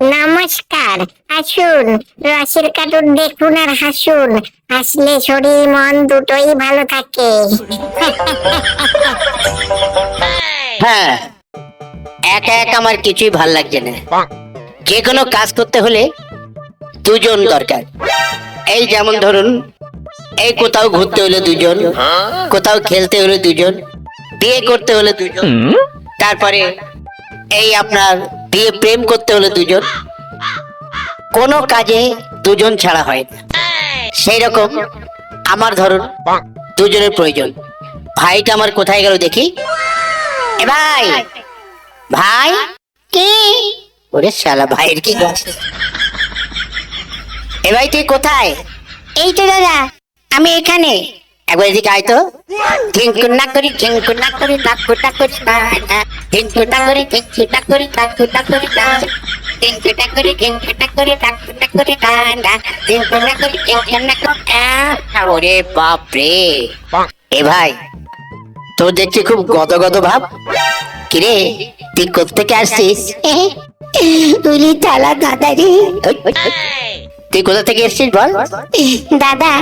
নমস্কার আসুন রসের কার্টুন দেখুন আর হাসুন হাসলে শরীর মন দুটোই ভালো থাকে। হ্যাঁ একা একা আমার কিছুই ভালো লাগছে না। যে কোনো কাজ করতে হলে দুজন দরকার। এই যেমন ধরুন এই কোথাও ঘুরতে হলে দুজন কোথাও খেলতে হলে দুজন বিয়ে করতে হলে দুজন তারপরে এই আপনার বিয়ে প্রেম করতে হলে দুজন। কোনো কাজে দুজন ছাড়া হয় না। সেই রকম আমার ধরুন দুজনের প্রয়োজন। ভাইটা আমার কোথায় গেল দেখি। এ ভাই ভাই, কি? ওরে শালা ভাইয়ের কি? এ ভাই তুই কোথায়? এই তো দাদা, আমি এখানে। একবার এদিকে আয় তো না করি ঝিঙ্কু না করি নাকু না করি না না। না করি ঝিঙ্কু না করি নাকু না করি না ঝিঙ্কু না করি ঝিঙ্কু না করি নাকু না করি না না। করি ঝিঙ্কু না করি। ওরে বাপ রে এ ভাই তোর দেখছি খুব গদ গদ ভাব কিরে তুই কোথেকে আসছিস তুলি চালা দাদা রে। তুই কোথা থেকে এসছিস বল দাদা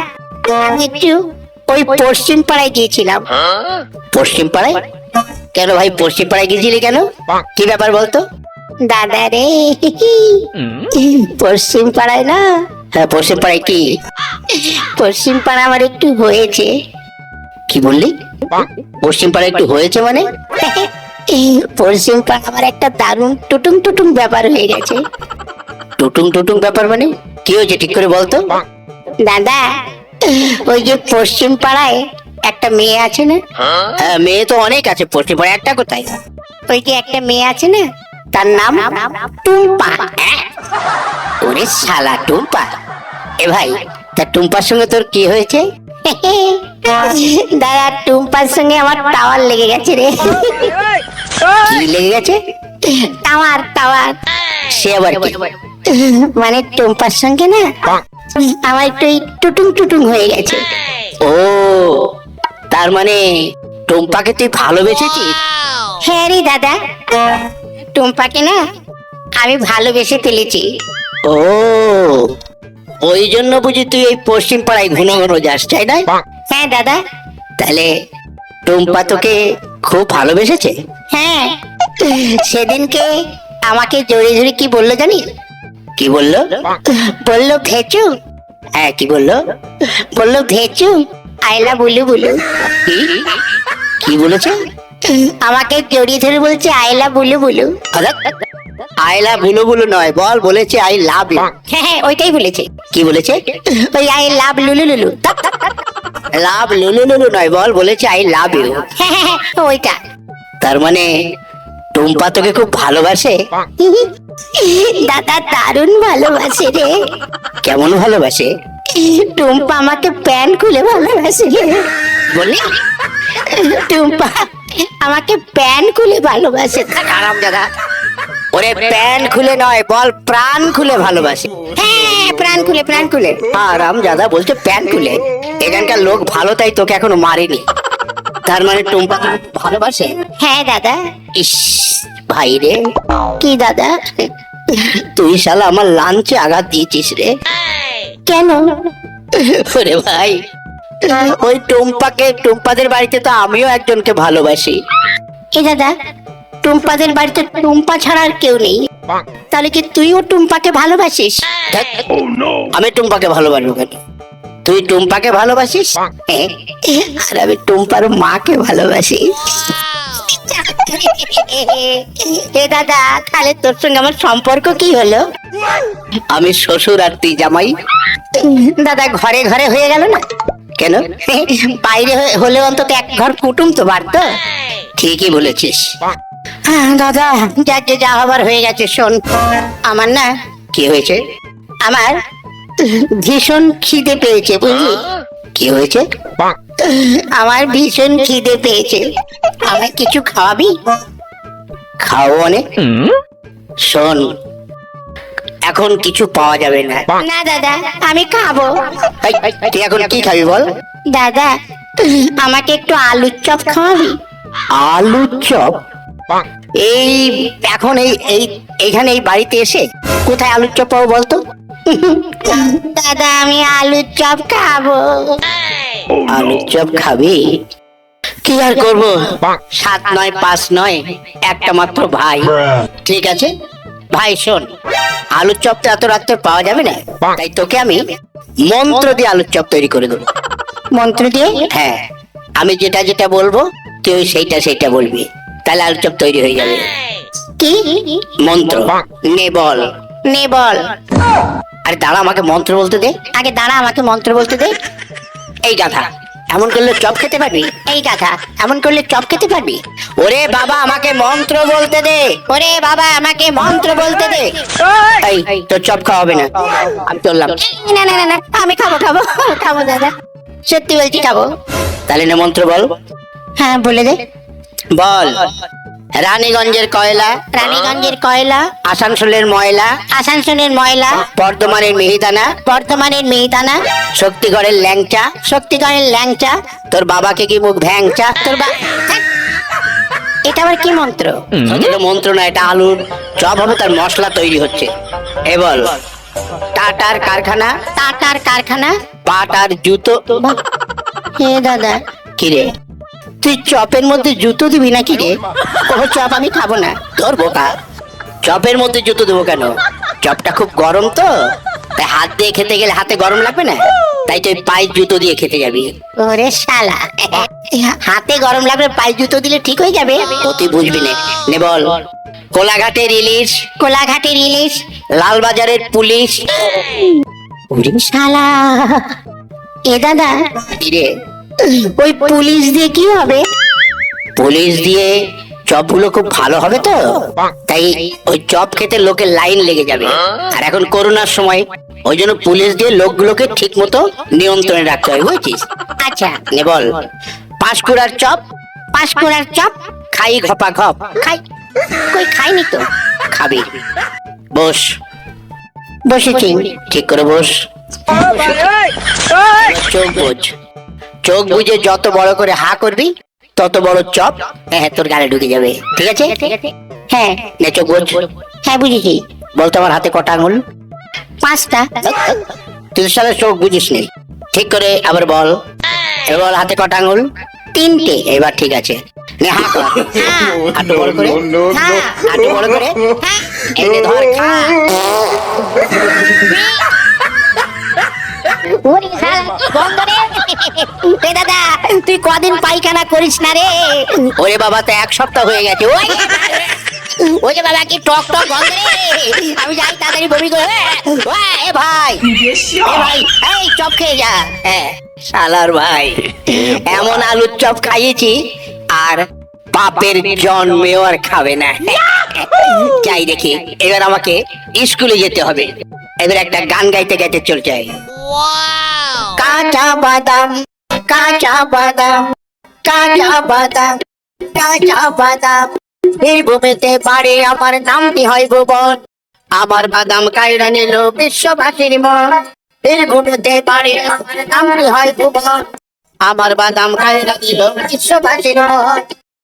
আমি একটু ওই পশ্চিম পাড়ায় গিয়েছিলাম। পশ্চিম পাড়ায়? কেন ভাই পশ্চিম পাড়ায় গিয়েছিলি কেন? কি ব্যাপার বলতো? দাদা রে পশ্চিম পাড়ায় না? হ্যাঁ পশ্চিম পাড়ায় কি? পশ্চিম পাড়া আমার একটু হয়েছে। কি বললি? পশ্চিম পাড়ায় একটু হয়েছে মানে? পশ্চিম পাড়া আমার একটা দারুণ টুটুং টুটুং ব্যাপার হয়ে গেছে। টুটুং টুটুং ব্যাপার মানে? কি হয়েছে ঠিক করে বলতো? দাদা ওই যে পশ্চিম পাড়ায় একটা মেয়ে আছে না? হ্যাঁ? মেয়ে তো অনেক আছে পশ্চিম পাড়ায় একটা কোথায়? ওই যে একটা মেয়ে আছে না তার নাম টুম্পা। হ্যাঁ। ওরে শালা টুম্পা। এ ভাই তা টুম্পার সঙ্গে তোর কি হয়েছে? দাদা টুম্পার সঙ্গে আমার টাওয়ার লেগে গেছে রে। কি লেগে গেছে? Tower tower. সে আবার মানে টুম্পার সঙ্গে না আমার একটু এই টুটুং টুটুং হয়ে গেছে। ও তার মানে টুম্পাকে তুই ভালোবেসেছিস? হ্যাঁ রে দাদা টুম্পাকে না আমি ভালোবেসে ফেলেছি। ও ওই জন্য বুঝি তুই এই পশ্চিম পাড়ায় ঘন ঘন যাস তাই না? হ্যাঁ দাদা। তাহলে টুম্পা তোকে খুব ভালোবেসেছে? হ্যাঁ সেদিনকে আমাকে জোরে জোরে কি বলল জানিস? কি বলল? বলল ভেচু। হ্যাঁ কি বলল? বলল ভেচু। আইলা বুলু বুলু। কি? কি বলেছে? আমাকে জড়িয়ে ধরে বলছে আইলা বুলু বুলু। আইলা বুলু বুলু নয় বল বলেছে আই লাভ ইউ। হ্যাঁ হ্যাঁ ওইটাই বলেছে। কি বলেছে? ওই আই লাভ লুলু লুলু। লাভ লুলু লুলু নয় বল বলেছে আই লাভ ইউ। হ্যাঁ হ্যাঁ হ্যাঁ, ওইটা। তার মানে টুম্পা তোকে খুব ভালোবাসে? দাদা দারুণ ভালোবাসে রে। কেমন ভালোবাসে? টুম্পা আমাকে প্যান্ট খুলে ভালোবাসে রে। বললি? টুম্পা আমাকে প্যান্ট খুলে ভালোবাসে। আরাম দাদা। ওরে প্যান খুলে নয় বল প্রাণ খুলে ভালোবাসে। হ্যাঁ প্রাণ খুলে প্রাণ খুলে। আরাম দাদা বলছে প্যান খুলে। এখানকার লোক ভালো তাই তোকে এখনও মারেনি। তার মানে টুম্পা ভালোবাসে? হ্যাঁ দাদা। ইস। ভাই রে। কি দাদা? তুই শালা আমার লাঞ্চে আঘাত দিয়েছিস রে। কেন? ওরে ভাই ওই টুম্পাকে টুম্পাদের বাড়িতে তো আমিও একজনকে ভালোবাসি। এ দাদা টুম্পাদের বাড়িতে টুম্পা ছাড়া আর কেউ নেই। তাহলে কি তুইও টুম্পাকে ভালোবাসিস? আমি টুম্পাকে ভালোবাসবো কেন? তুই টুম্পাকে ভালোবাসিস? হ্যাঁ, আর আমি টুম্পার মাকে ভালোবাসি। এ দাদা তাহলে তোর সঙ্গে আমার সম্পর্ক কি হলো? আমি শ্বশুর আর তুই জামাই। দাদা ঘরে ঘরে হয়ে গেল না? কেন? বাইরে হলে অন্তত এক ঘর কুটুম তো বাড়তো ঠিকই বলেছিস। হ্যাঁ, দাদা যার যে যা হবার হয়ে গেছে শোন। আমার না কি হয়েছে? আমার ভীষণ খিদে পেয়েছে বুঝলি? কি হয়েছে? আমার ভীষণ খিদে পেয়েছে। আমায় কিছু খাওয়াবি? খাও অনেক শোন এখন কিছু পাওয়া যাবে না। না দাদা আমি খাব। এই, তুই এখন কি খাবি বল? দাদা আমাকে একটু আলুর চপ খাওয়াবি? আলু চপ? এই এখন এই এই এইখানে এই বাড়িতে এসে কোথায় আলুর চপ পাবো বলতো? দাদা আমি আলুর চপ খাব। আলুর চপ খাবি? কি আর করব? সাত নয় পাঁচ নয় একটা মাত্র ভাই। ঠিক আছে? ভাই শোন আলুর চপ তো এত রাত্রে পাওয়া যাবে না? তাই তোকে আমি মন্ত্র দিয়ে আলুর চপ তৈরি করে দেবো। মন্ত্র দিয়ে? হ্যাঁ আমি যেটা যেটা বলব তুই সেইটা সেইটা বলবি। তাহলে আলুর চপ তৈরি হয়ে যাবে। কি? মন্ত্র। নে বল। নে বল। আরে দাঁড়া আমাকে মন্ত্র বলতে দে। আগে দাঁড়া আমাকে মন্ত্র বলতে দে। এই গাধা এমন করলে চপ খেতে পারবি? এই গাধা এমন করলে চপ খেতে পারবি? ওরে বাবা আমাকে মন্ত্র বলতে দে। ওরে বাবা আমাকে মন্ত্র বলতে দে। এই তোর চপ খাওয়া হবে না। আমি চললাম। না না না না আমি খাব খাব খাব দাদা। সত্যি বলছি খাব। তাহলে নে মন্ত্র বল। হ্যাঁ বলে দে। বল। রানীগঞ্জের কয়লা রানীগঞ্জের কয়লা আসানসোলের ময়লা আসানসোলের ময়লা বর্ধমানের মিহিদানা বর্ধমানের মিহিদানা শক্তিগড়ের ল্যাংচা। শক্তিগড়ের ল্যাংচা। তোর বাবাকে কি মুখ ভ্যাংচা? তোর বা ধ্যাৎ। এটা আবার কি মন্ত্র? এটা মন্ত্র না এটা আলুর চপ হবে তার মশলা তৈরি হচ্ছে। এ বল টাটার কারখানা টাটার কারখানা। পাটার জুতো। হে দাদা। কিরে? তুই চপের মধ্যে জুতো দিবি নাকি রে? ও চপ আমি খাব না। তোর বোকা। চপের মধ্যে জুতো দেবো কেন? চপটা খুব গরম তো। তাই হাত দিয়ে খেতে গেলে হাতে গরম লাগবে না? তাই তুই পায়ের জুতো দিয়ে খেতে যাবি। ওরে শালা। হাতে গরম লাগলে পায়ে জুতো দিলে ঠিক হয়ে যাবে। ও তুই বুঝবি না। নে বল। কোলাঘাটের ইলিশ কোলাঘাটের ইলিশ লালবাজারের পুলিশ। ওরে শালা। এ দাদা। কিরে ওই পুলিশ দিয়ে কি হবে? পুলিশ দিয়ে চপগুলো খুব ভালো হবে তো? তাই ওই চপ খেতে লোকের লাইন লেগে যাবে। আর এখন করোনার সময় ওই জন্য পুলিশ দিয়ে লোকগুলোকে ঠিক মতো নিয়ন্ত্রণে রাখতে হয় বুঝছিস? আচ্ছা। নে বল। পাঁশকুড়ার চপ পাঁশকুড়ার চপ খাই ঘপা ঘপ। খাই। কই খাইনি তো? খাবি। বস। বসেছি। ঠিক করে বস। চোখ বুঝ। চোখ বুঝে যত বড় করে হা করবি তত বড় চপ হ্যাঁ তোর গালে ঢুকে যাবে। ঠিক আছে? হ্যাঁ নে চোখ বুঝ। হ্যাঁ বুঝেছি। বলতো আমার হাতে কটা আঙুল? পাঁচটা। তুই সালে চোখ বুঝিস নি। ঠিক করে আবার বল। এবার বল হাতে কটা আঙুল? তিনটে। এবার ঠিক আছে। বড় করে। হ্যাঁ বড় করে। হ্যাঁ ধর খা। বন্ধ রে। এ দাদা তুই কদিন পায়খানা করিস না রে? ওরে বাবা তো এক সপ্তাহ হয়ে গেছে। ওই ওই যে বাবা কি টক টক গন্ধ রে। আমি যাই তাড়াতাড়ি বমি করে। এ ভাই এ ভাই এই চপ খেয়ে যা। হ্যাঁ শালার ভাই এমন আলুর চপ খাইয়েছি আর বাপের জন্মেও আর খাবে না। যাই দেখি এবার আমাকে স্কুলে যেতে হবে। এবার একটা গান গাইতে গাইতে চল যাই। কাঁচা বাদাম কাঁচা বাদাম কাঁচা বাদাম কাঁচা বাদাম। বীরভূমিতে বাড়ি আমার নামটি হয় ভুবন। আমার বাদাম কায়রা নিল বিশ্ববাসীর মন। বীরভূমিতে বাড়ি আমার নামটি হয় ভুবন। আমার বাদাম কায়রা দিল বিশ্ববাসীর মন।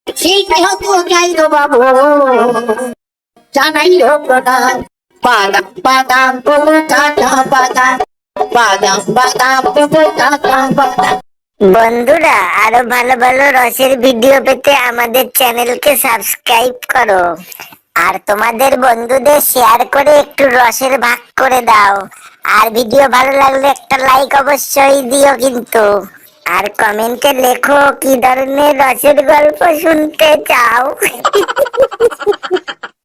শিল্পী হতো গো বাবু। জানাই প্রণাম। বাদাম বাদাম কাঁচা বাদাম। বন্ধুরা, আরও ভালো ভালো রসের ভিডিও পেতে আমাদের চ্যানেলকে সাবস্ক্রাইব করো। আর তোমাদের বন্ধুদের শেয়ার করে একটু রসের ভাগ করে দাও। আর ভিডিও ভালো লাগলে একটা লাইক অবশ্যই দিও কিন্তু। আর কমেন্টে লেখো কি ধরনের রসের গল্প শুনতে চাও।